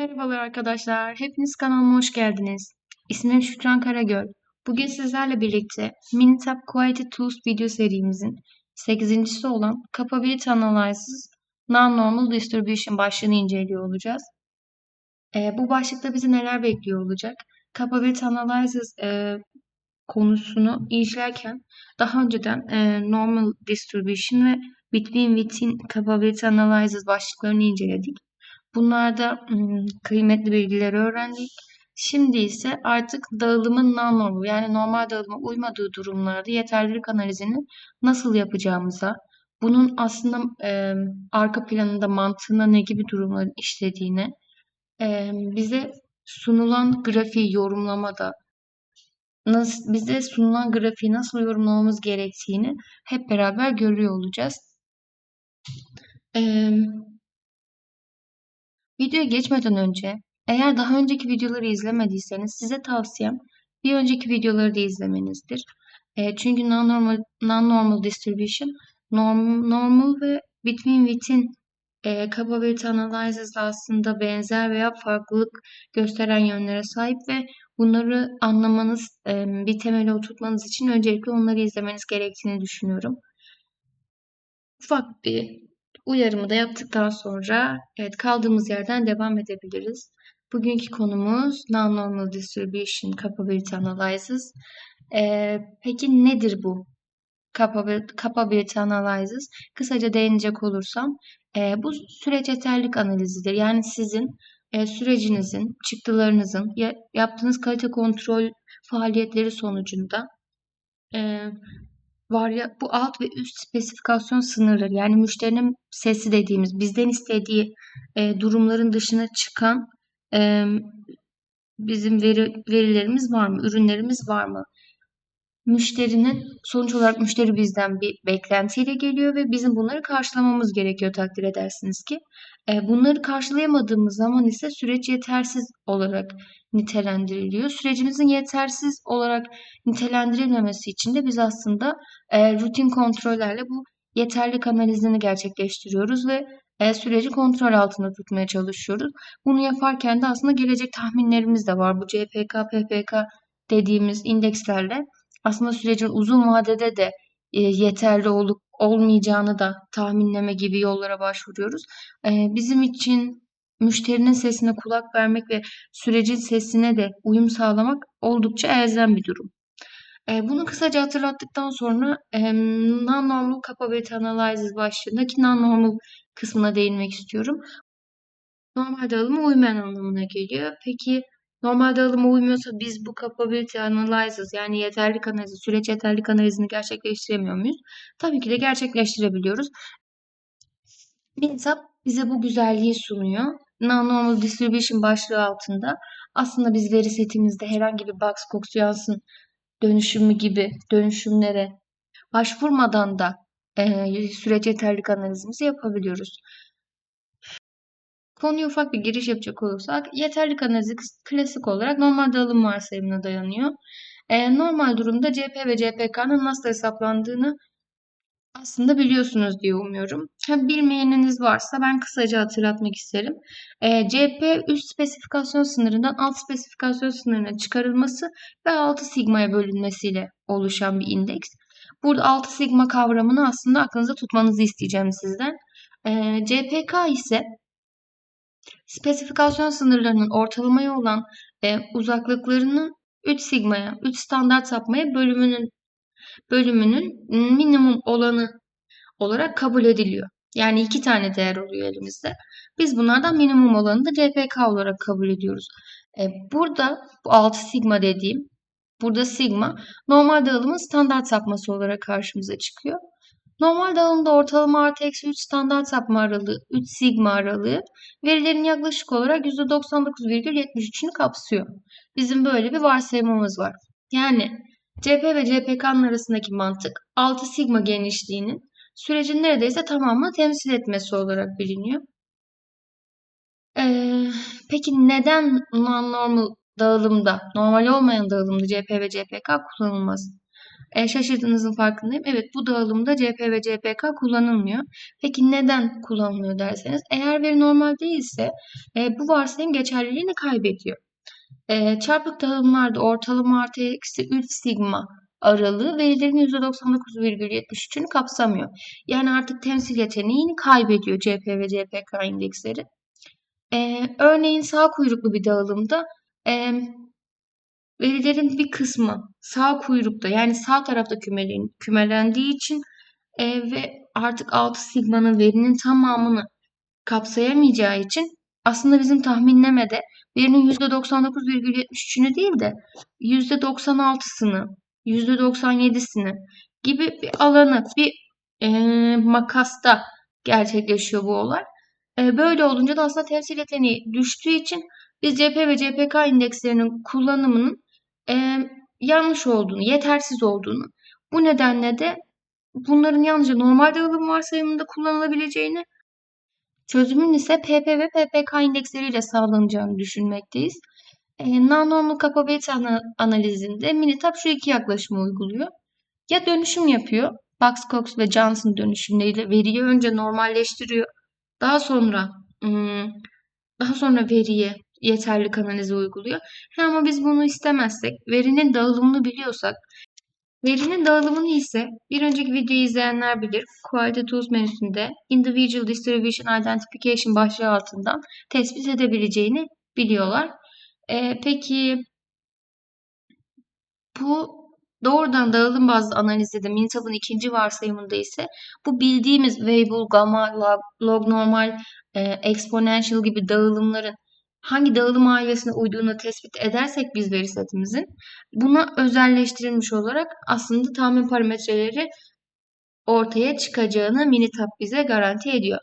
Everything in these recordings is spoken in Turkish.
Merhabalar arkadaşlar, hepiniz kanalıma hoş geldiniz. İsmim Şükran Karagöl. Bugün sizlerle birlikte Minitab Quality Tools video serimizin 8.si olan Capability Analysis Non-Normal Distribution başlığını inceliyor olacağız. Ee, bu başlıkta bizi neler bekliyor olacak? Capability Analysis e, konusunu işlerken daha önceden e, Normal Distribution ve Between Within Capability Analysis başlıklarını inceledik. Bunlarda kıymetli bilgileri öğrendik. Şimdi ise artık dağılımın non-normal yani normal dağılıma uymadığı durumlarda yeterlilik analizini nasıl yapacağımıza, bunun aslında e, arka planında mantığında ne gibi durumların işlediğine, e, bize sunulan grafiği yorumlamada, nasıl, bize sunulan grafiği nasıl yorumlamamız gerektiğini hep beraber görüyor olacağız. E, Videoya geçmeden önce eğer daha önceki videoları izlemediyseniz size tavsiyem bir önceki videoları da izlemenizdir. E, çünkü non-normal, non-normal distribution norm, normal ve between within e, capability analysis aslında benzer veya farklılık gösteren yönlere sahip ve bunları anlamanız, e, bir temele oturtmanız için öncelikle onları izlemeniz gerektiğini düşünüyorum. Ufak bir Uyarımı da yaptıktan sonra evet kaldığımız yerden devam edebiliriz. Bugünkü konumuz Non-Normal Distribution Capability Analysis. Ee, peki nedir bu Capability Analysis? Kısaca değinecek olursam e, bu süreç yeterlik analizidir. Yani sizin e, sürecinizin, çıktılarınızın, ya, yaptığınız kalite kontrol faaliyetleri sonucunda e, var ya bu alt ve üst spesifikasyon sınırları yani müşterinin sesi dediğimiz bizden istediği e, durumların dışına çıkan e, bizim veri, verilerimiz var mı? Ürünlerimiz var mı? Müşterinin sonuç olarak müşteri bizden bir beklentiyle geliyor ve bizim bunları karşılamamız gerekiyor takdir edersiniz ki. E, bunları karşılayamadığımız zaman ise süreç yetersiz olarak nitelendiriliyor. Sürecimizin yetersiz olarak nitelendirilmemesi için de biz aslında e, rutin kontrollerle bu yeterlik analizini gerçekleştiriyoruz ve e, süreci kontrol altında tutmaya çalışıyoruz. Bunu yaparken de aslında gelecek tahminlerimiz de var. Bu CPK, PPK dediğimiz indekslerle aslında sürecin uzun vadede de e, yeterli olup olmayacağını da tahminleme gibi yollara başvuruyoruz. E, bizim için müşterinin sesine kulak vermek ve sürecin sesine de uyum sağlamak oldukça elzem bir durum. E, bunu kısaca hatırlattıktan sonra non-normal capability analysis başlığındaki non-normal kısmına değinmek istiyorum. Normal dağılıma uymayan anlamına geliyor. Peki normal dağılıma uymuyorsa biz bu capability analysis yani yeterlik analizi, süreç yeterlik analizini gerçekleştiremiyor muyuz? Tabii ki de gerçekleştirebiliyoruz. Binsap bize bu güzelliği sunuyor. Non-normal distribution başlığı altında aslında biz veri setimizde herhangi bir box, cox, yansın dönüşümü gibi dönüşümlere başvurmadan da e, süreç yeterlik analizimizi yapabiliyoruz. Konuya ufak bir giriş yapacak olursak yeterlik analizi klasik olarak normal dağılım varsayımına dayanıyor. E, normal durumda CP ve CPK'nın nasıl hesaplandığını aslında biliyorsunuz diye umuyorum. Ha, bilmeyeniniz varsa ben kısaca hatırlatmak isterim. E, CP üst spesifikasyon sınırından alt spesifikasyon sınırına çıkarılması ve 6 sigmaya bölünmesiyle oluşan bir indeks. Burada 6 sigma kavramını aslında aklınızda tutmanızı isteyeceğim sizden. E, CPK ise spesifikasyon sınırlarının ortalamaya olan e, uzaklıklarının 3 sigmaya, 3 standart sapmaya bölümünün bölümünün minimum olanı olarak kabul ediliyor. Yani iki tane değer oluyor elimizde. Biz bunlardan minimum olanı da CPK olarak kabul ediyoruz. E, burada bu 6 sigma dediğim, burada sigma normal dağılımın standart sapması olarak karşımıza çıkıyor. Normal dağılımda ortalama artı eksi 3 standart sapma aralığı, 3 sigma aralığı verilerin yaklaşık olarak %99,73'ünü kapsıyor. Bizim böyle bir varsayımımız var. Yani CP ve CPK'nın arasındaki mantık 6 sigma genişliğinin sürecin neredeyse tamamını temsil etmesi olarak biliniyor. Ee, peki neden non-normal dağılımda, normal olmayan dağılımda CP ve CPK kullanılmaz? E, şaşırdığınızın farkındayım. Evet bu dağılımda CP ve CPK kullanılmıyor. Peki neden kullanılmıyor derseniz eğer veri normal değilse e, bu varsayım geçerliliğini kaybediyor. E, çarpık dağılımlarda ortalama artı eksi 3 sigma aralığı verilerin %99,73'ünü kapsamıyor. Yani artık temsil yeteneğini kaybediyor CP ve CPK indeksleri. E, örneğin sağ kuyruklu bir dağılımda e, verilerin bir kısmı sağ kuyrukta yani sağ tarafta kümelen, kümelendiği için e, ve artık 6 sigmanın verinin tamamını kapsayamayacağı için aslında bizim tahminlemede verinin %99,73'ünü değil de %96'sını, %97'sini gibi bir alanı, bir e, makasta gerçekleşiyor bu olay. E, böyle olunca da aslında temsil yeteneği düştüğü için biz CP ve CPK indekslerinin kullanımının e, yanlış olduğunu, yetersiz olduğunu, bu nedenle de bunların yalnızca normal dağılım varsayımında kullanılabileceğini, çözümün ise PP ve PPK indeksleriyle sağlanacağını düşünmekteyiz. E, Non-normal capability analizinde Minitab şu iki yaklaşımı uyguluyor. Ya dönüşüm yapıyor, Box-Cox ve Johnson dönüşümleriyle veriyi önce normalleştiriyor. Daha sonra daha sonra veriye yeterli analizi uyguluyor. He ama biz bunu istemezsek, verinin dağılımını biliyorsak, verinin dağılımını ise bir önceki videoyu izleyenler bilir. Quality Tools menüsünde Individual Distribution Identification başlığı altından tespit edebileceğini biliyorlar. Ee, peki bu doğrudan dağılım bazlı analizde de ikinci varsayımında ise bu bildiğimiz Weibull, Gamma, log, log normal, e, exponential gibi dağılımların hangi dağılım ailesine uyduğunu tespit edersek biz veri setimizin buna özelleştirilmiş olarak aslında tahmin parametreleri ortaya çıkacağını Minitab bize garanti ediyor.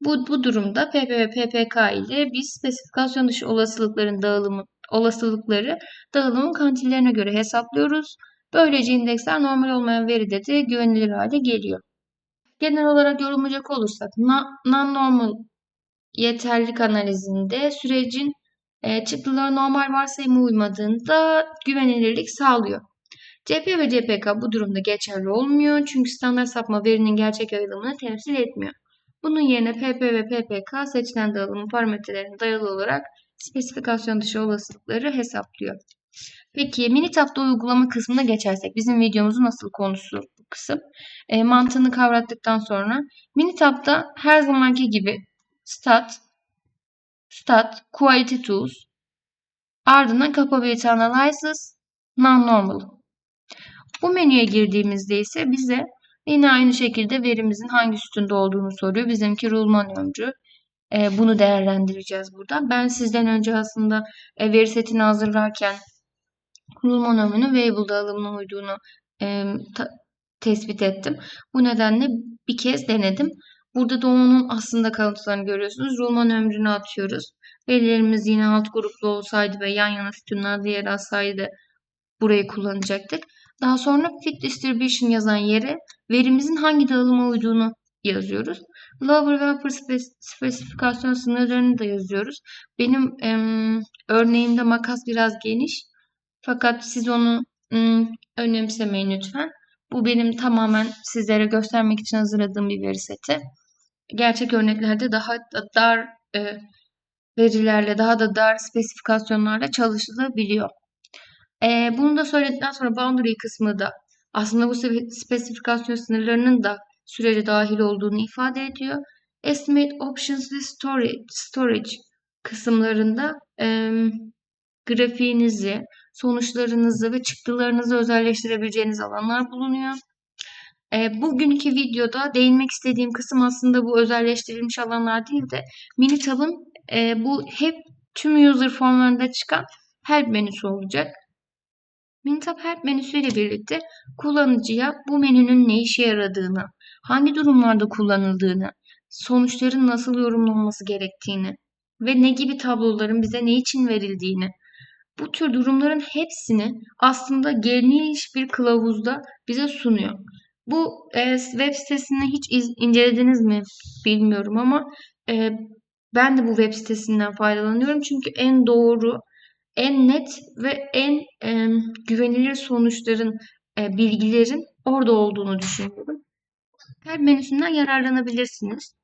Bu, bu durumda PP ve PPK ile biz spesifikasyon dışı olasılıkların dağılımı olasılıkları dağılımın kantillerine göre hesaplıyoruz. Böylece indeksler normal olmayan veride de güvenilir hale geliyor. Genel olarak yorumlayacak olursak non-normal yeterlilik analizinde sürecin e, çıktıları normal varsayıma uymadığında güvenilirlik sağlıyor. CP ve CPK bu durumda geçerli olmuyor çünkü standart sapma verinin gerçek yayılımını temsil etmiyor. Bunun yerine PP ve PPK seçilen dağılımın parametrelerine dayalı olarak spesifikasyon dışı olasılıkları hesaplıyor. Peki Minitab'da uygulama kısmına geçersek bizim videomuzun asıl konusu bu kısım. E, mantığını kavrattıktan sonra Minitab'da her zamanki gibi Stat, Stat, Quality Tools, ardından Capability Analysis, Non-Normal. Bu menüye girdiğimizde ise bize yine aynı şekilde verimizin hangi sütunda olduğunu soruyor. Bizimki Rulman öncü. E, bunu değerlendireceğiz burada. Ben sizden önce aslında e, veri setini hazırlarken Rulman ömrünün Weibull dağılımına uyduğunu tespit ettim. Bu nedenle bir kez denedim. Burada da onun aslında kalıntılarını görüyorsunuz. Rulman ömrünü atıyoruz. Verilerimiz yine alt gruplu olsaydı ve yan yana sütunlar diğer alsaydı burayı kullanacaktık. Daha sonra fit distribution yazan yere verimizin hangi dağılıma uyduğunu yazıyoruz. Lower ve upper spesifikasyon sınırlarını da yazıyoruz. Benim em, örneğimde makas biraz geniş. Fakat siz onu em, önemsemeyin lütfen. Bu benim tamamen sizlere göstermek için hazırladığım bir veri seti gerçek örneklerde daha da dar e, verilerle, daha da dar spesifikasyonlarla çalışılabiliyor. E, bunu da söyledikten sonra boundary kısmı da aslında bu spesifikasyon sınırlarının da sürece dahil olduğunu ifade ediyor. Estimate Options ve Storage, storage kısımlarında e, grafiğinizi, sonuçlarınızı ve çıktılarınızı özelleştirebileceğiniz alanlar bulunuyor. E, bugünkü videoda değinmek istediğim kısım aslında bu özelleştirilmiş alanlar değil de Minitab'ın e, bu hep tüm user formlarında çıkan help menüsü olacak. Minitab help menüsüyle birlikte kullanıcıya bu menünün ne işe yaradığını, hangi durumlarda kullanıldığını, sonuçların nasıl yorumlanması gerektiğini ve ne gibi tabloların bize ne için verildiğini, bu tür durumların hepsini aslında geniş bir kılavuzda bize sunuyor. Bu e, web sitesini hiç iz, incelediniz mi bilmiyorum ama e, ben de bu web sitesinden faydalanıyorum. Çünkü en doğru, en net ve en e, güvenilir sonuçların e, bilgilerin orada olduğunu düşünüyorum. Her menüsünden yararlanabilirsiniz.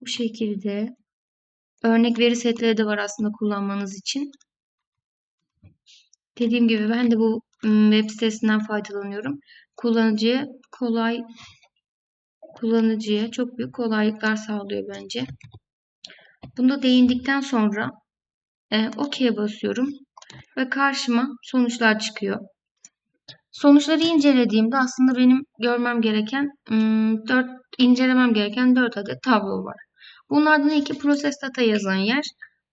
Bu şekilde. Örnek veri setleri de var aslında kullanmanız için. Dediğim gibi ben de bu web sitesinden faydalanıyorum. Kullanıcıya kolay kullanıcıya çok büyük kolaylıklar sağlıyor bence. Bunda değindikten sonra e, OK'ye basıyorum ve karşıma sonuçlar çıkıyor. Sonuçları incelediğimde aslında benim görmem gereken 4 incelemem gereken 4 adet tablo var. Bunlardan ilki Process Data yazan yer.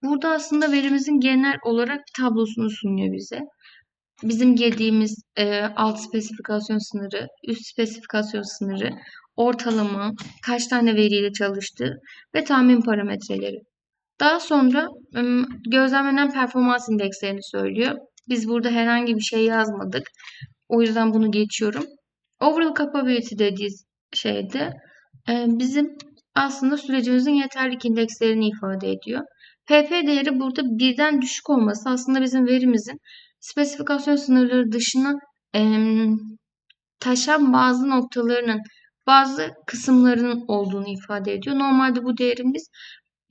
Burada aslında verimizin genel olarak bir tablosunu sunuyor bize. Bizim girdiğimiz e, alt spesifikasyon sınırı, üst spesifikasyon sınırı, ortalama, kaç tane veriyle çalıştı ve tahmin parametreleri. Daha sonra gözlemlenen performans indekslerini söylüyor. Biz burada herhangi bir şey yazmadık. O yüzden bunu geçiyorum. Overall capability dediği şeyde bizim aslında sürecimizin yeterlik indekslerini ifade ediyor. PP değeri burada birden düşük olması aslında bizim verimizin spesifikasyon sınırları dışına e, taşan bazı noktalarının bazı kısımlarının olduğunu ifade ediyor. Normalde bu değerimiz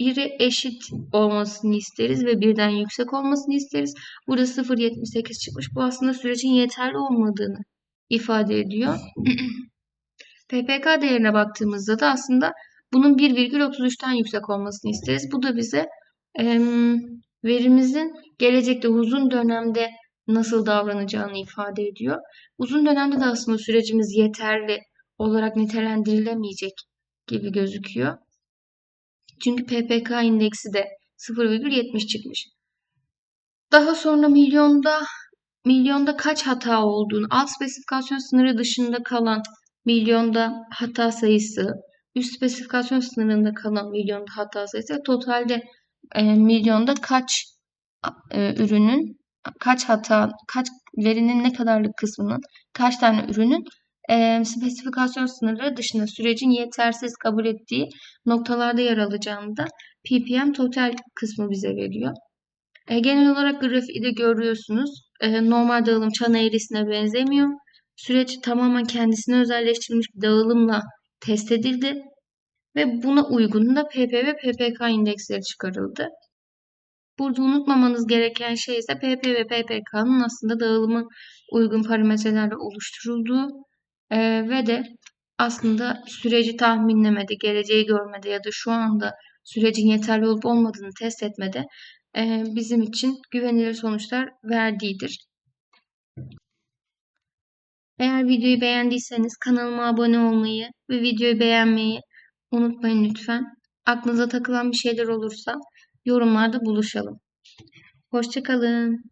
biri eşit olmasını isteriz ve birden yüksek olmasını isteriz. Burada 0.78 çıkmış. Bu aslında sürecin yeterli olmadığını ifade ediyor. PPK değerine baktığımızda da aslında bunun 1,33'ten yüksek olmasını isteriz. Bu da bize verimizin gelecekte uzun dönemde nasıl davranacağını ifade ediyor. Uzun dönemde de aslında sürecimiz yeterli olarak nitelendirilemeyecek gibi gözüküyor. Çünkü PPK indeksi de 0,70 çıkmış. Daha sonra milyonda milyonda kaç hata olduğunu, alt spesifikasyon sınırı dışında kalan milyonda hata sayısı, üst spesifikasyon sınırında kalan milyonda hata sayısı totalde e, milyonda kaç e, ürünün kaç hata, kaç verinin ne kadarlık kısmının, kaç tane ürünün e, spesifikasyon sınırları dışında sürecin yetersiz kabul ettiği noktalarda yer alacağını da ppm total kısmı bize veriyor. E, genel olarak grafiği de görüyorsunuz. E, normal dağılım çan eğrisine benzemiyor. Süreç tamamen kendisine özelleştirilmiş bir dağılımla test edildi ve buna uygun da PP ve PPK indeksleri çıkarıldı. Burada unutmamanız gereken şey ise PP ve PPK'nın aslında dağılımı uygun parametrelerle oluşturulduğu e, ve de aslında süreci tahminlemede, geleceği görmede ya da şu anda sürecin yeterli olup olmadığını test etmede e, bizim için güvenilir sonuçlar verdiğidir. Eğer videoyu beğendiyseniz kanalıma abone olmayı ve videoyu beğenmeyi unutmayın lütfen. Aklınıza takılan bir şeyler olursa yorumlarda buluşalım. Hoşçakalın.